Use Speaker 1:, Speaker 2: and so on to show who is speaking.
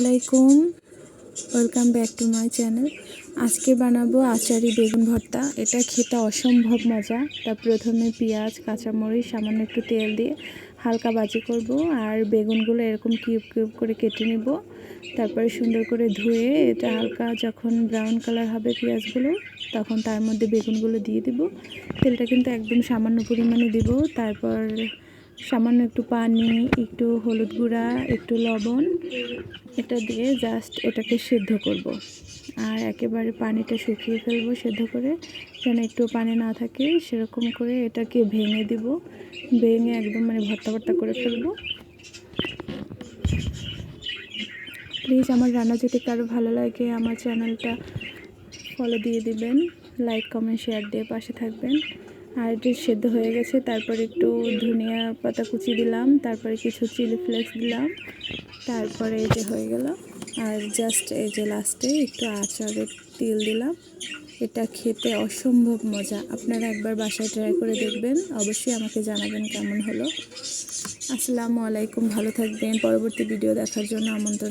Speaker 1: আলাইকুম welcome back to my channel আজকে বানাবো আচারি বেগুন ভর্তা। এটা খেতে অসম্ভব মজা। তা প্রথমে পেঁয়াজ, কাঁচামরিচ, সামান্য একটু তেল দিয়ে হালকা বাজি করব। আর বেগুনগুলো এরকম কিউব কিউব করে কেটে নিব। তারপরে সুন্দর করে ধুয়ে এটা হালকা যখন ব্রাউন কালার হবে পেঁয়াজগুলো, তখন তার মধ্যে বেগুনগুলো দিয়ে দিব। তেলটা কিন্তু একদম সামান্য পরিমাণে দিব। তারপর সামান্য একটু পানি, একটু হলুদ গুঁড়া, একটু লবণ, এটা দিয়ে জাস্ট এটাকে সেদ্ধ করব। আর একেবারে পানিটা শুকিয়ে ফেলব সেদ্ধ করে, যেন একটু পানি না থাকে, সেরকম করে এটাকে ভেঙে দিব। ভেঙে একদম মানে ভর্তা ভর্তা করে ফেলব। প্লিজ আমার রান্না যদি কারও ভালো লাগে, আমার চ্যানেলটা ফলো দিয়ে দিবেন। লাইক কমেন্ট শেয়ার দিয়ে পাশে থাকবেন। আর এটি সেদ্ধ হয়ে গেছে, তারপর একটু ধনিয়া পাতা কুচি দিলাম, তারপরে কিছু চিলি ফ্লেক্স দিলাম, তারপরে এই যে হয়ে গেল। আর জাস্ট এই যে লাস্টে একটু আচারের তেল দিলাম। এটা খেতে অসম্ভব মজা। আপনারা একবার বাসায় ট্রাই করে দেখবেন। অবশ্যই আমাকে জানাবেন কেমন হলো। আসসালামু আলাইকুম। ভালো থাকবেন। পরবর্তী ভিডিও দেখার জন্য আমন্ত্রণ।